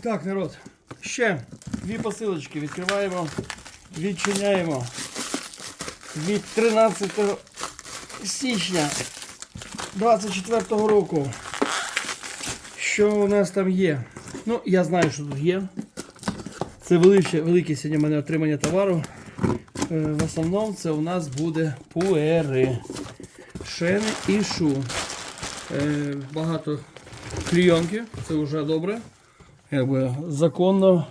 Так, народ. Ще дві посилочки відкриваємо, відчиняємо від 13 січня 24 року. Що у нас там є? Ну, я знаю, що тут є. Це велике, велике сьогодні в мене отримання товару. Е, В основному це у нас буде пуери, шени і шу. Е, Багато клійонки, це вже добре. Якби законно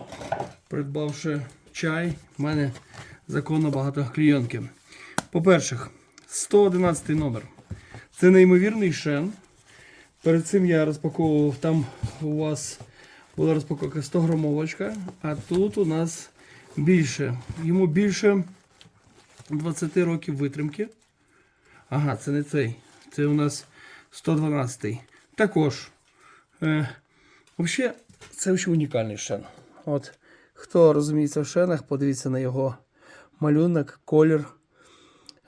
придбавши чай, в мене законно багато клійонки. По-перше, 111 номер. Це неймовірний шен. Перед цим я розпаковував, там у вас була розпаковка 100 грамовочка, а тут у нас більше. Йому більше 20 років витримки. Ага, це не цей. Це у нас 112. Також. Е, взагалі, це ще унікальний шен. От, хто розуміється в шенах, подивіться на його малюнок, колір,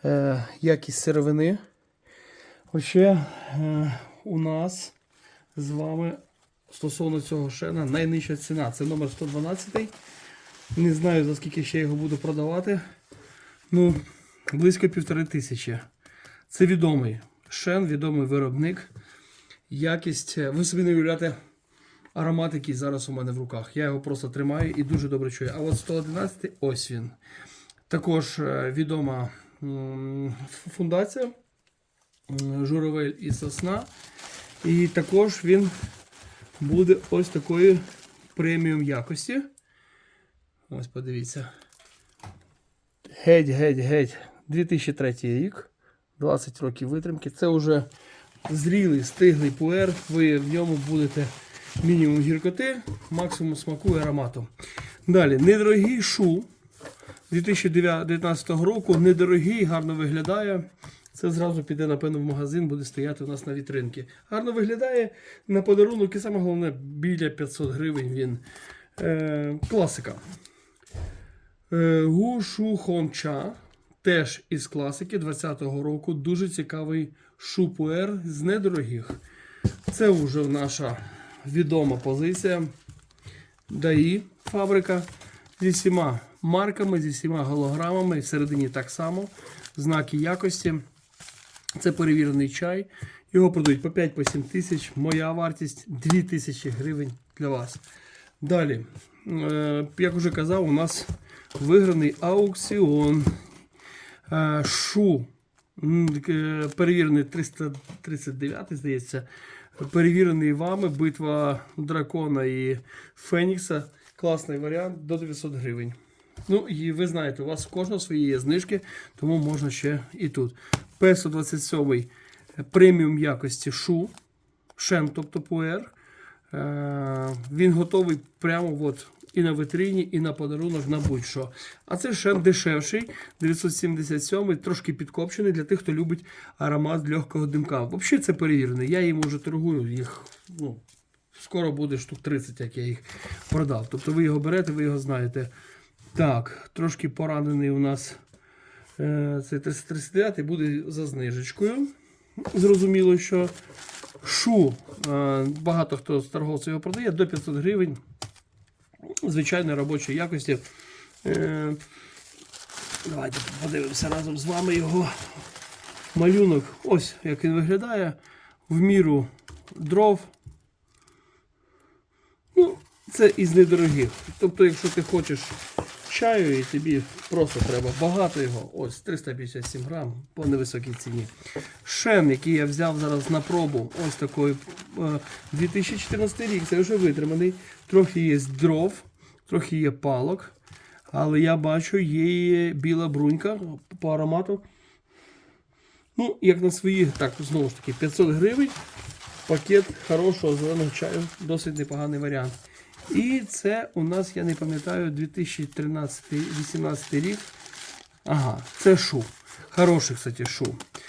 е, якість сировини. Взагалі, е, у нас з вами стосовно цього шена найнижча ціна. Це номер 112. Не знаю за скільки ще його буду продавати. Ну, близько півтори тисячі. Це відомий шен, відомий виробник. Якість. е, Ви собі не уявляєте аромат, який зараз у мене в руках. Я його просто тримаю і дуже добре чую. А от 111 ось він. Також е, відома фундація Журавель і сосна. І також він буде ось такої преміум якості. Ось подивіться. Геть, геть, геть. 2003 рік. 20 років витримки. Це вже зрілий, стиглий пуер. Ви в ньому будете мінімум гіркоти, максимум смаку і аромату. Далі, недорогий шу 2019 року. Недорогий, гарно виглядає. Це зразу піде, напевно, в магазин, буде стояти у нас на вітринці. Гарно виглядає на подарунок, і саме головне, біля 500 гривень він. Е, класика. Е, Гу Шу Хонча, теж із класики 20-го року. Дуже цікавий шупуер з недорогих. Це вже наша відома позиція. ДАІ фабрика зі всіма марками, зі всіма голограмами. Всередині так само. Знаки якості. Це перевірений чай. Його продають по 5-7 тисяч. Моя вартість 2 тисячі гривень для вас. Далі, е, як вже казав, у нас виграний аукціон. Е, Шу. е, Перевірений 339, здається. Перевірений вами битва дракона і Фенікса. Класний варіант до 900 гривень. Ну, і ви знаєте, у вас кожного свої є знижки, тому можна ще і тут. П-127 преміум якості шу. Шен, тобто пуер. Е, Він готовий прямо от і на витрині, і на подарунок на будь-що. А це шен дешевший, 977 трошки підкопчений для тих, хто любить аромат легкого димка. Взагалі це перевірений. Я їм уже торгую, їх ну, скоро буде штук 30, як я їх продав. Тобто ви його берете, ви його знаєте. Так, трошки поранений у нас е, цей 339 буде за знижечкою. Зрозуміло, що шу е, багато хто з торговців його продає до 500 гривень. Звичайно, робочої якості. Е, давайте подивимося разом з вами його малюнок. Ось як він виглядає. В міру дров. Ну, це із недорогих. Тобто, якщо ти хочеш чаю і тобі просто треба багато його, ось 357 грам по невисокій ціні. Шен, який я взяв зараз на пробу, ось такий е, 2014 рік, це вже витриманий. Трохи є дров, трохи є палок, але я бачу, є біла брунька по аромату. Ну, як на свої, так, знову ж таки, 500 гривень. Пакет хорошого зеленого чаю, досить непоганий варіант. І це у нас, я не пам'ятаю, 2013-2018 рік. Ага, це шу. Хороший, кстати, шу.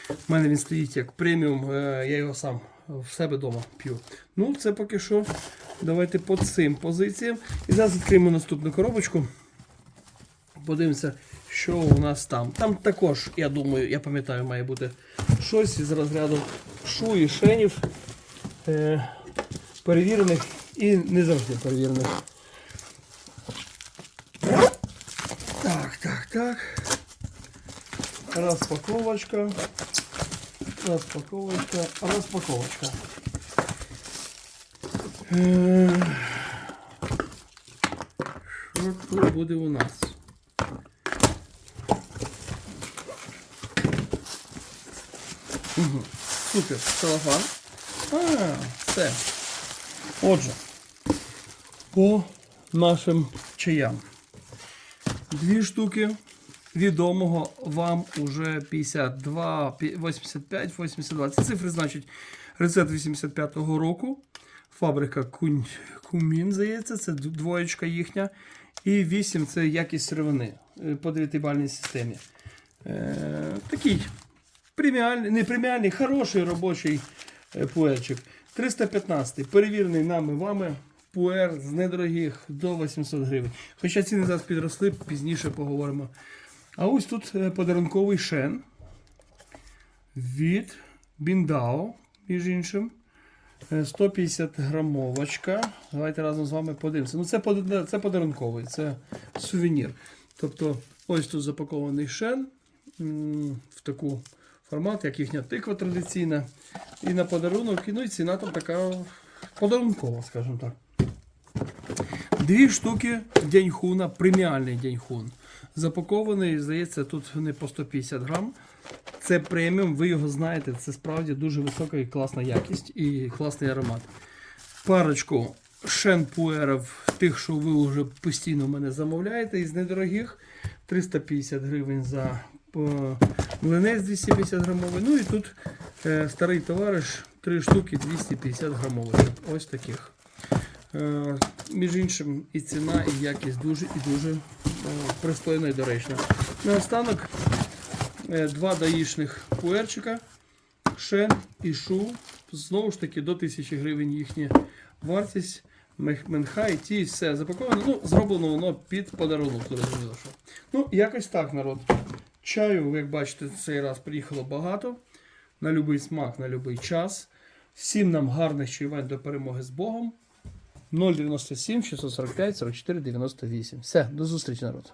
У мене він стоїть як преміум, е, я його сам в себе вдома п'ю. Ну, це поки що. Давайте по цим позиціям. І зараз відкриємо наступну коробочку. Подивимося, що у нас там. Там також, я думаю, я пам'ятаю, має бути щось із розряду шу і шенів. Е, перевірених і не завжди перевірених. Так, так, так. Розпаковочка. Розпаковочка. Розпаковочка. Що тут буде у нас? Супер, целофан. А, все. Отже, по нашим чаям. Дві штуки відомого вам уже 52, 85, 82. Це цифри значить рецепт 85-го року. Фабрика Кунь, Кумін, здається, це двоєчка їхня. І 8 це якість сировини е, по 9-бальній системі. Е, такий преміальний, не преміальний, хороший робочий е, пуерчик. 315 перевірений нами вами пуер з недорогих до 800 гривень. Хоча ціни зараз підросли, пізніше поговоримо. А ось тут е, подарунковий шен від Біндао, між іншим. Е, 150 грамовочка. Давайте разом з вами подивимося. Ну, це, це подарунковий, це сувенір. Тобто, ось тут запакований шен в таку формат, як їхня тиква традиційна. І на подарунок, ну і ціна там така подарункова, скажімо так. Дві штуки дяньхуна, преміальний дяньхун. Запакований, здається, тут вони по 150 грам. Це преміум, ви його знаєте, це справді дуже висока і класна якість і класний аромат. Парочку шенпуерів, тих, що ви вже постійно в мене замовляєте, із недорогих 350 гривень за по, млинець 250 грамовий. Ну і тут е, старий товариш, 3 штуки 250 грамових. Ось таких. Е, між іншим, і ціна, і якість дуже і дуже е, пристойна і доречна. Наостанок е, два даїшних пуерчика, шен і шу. Знову ж таки до 1000 гривень їхня вартість. Мех- Менха і ті, все запаковано. Ну, зроблено воно під подарунок, зрозуміло, що. Ну, якось так, народ. Чаю, як бачите, цей раз приїхало багато. На будь-який смак, на будь-який час. Всім нам гарних чаювань до перемоги з Богом. 097 645 44 98. Все, до зустрічі, народ.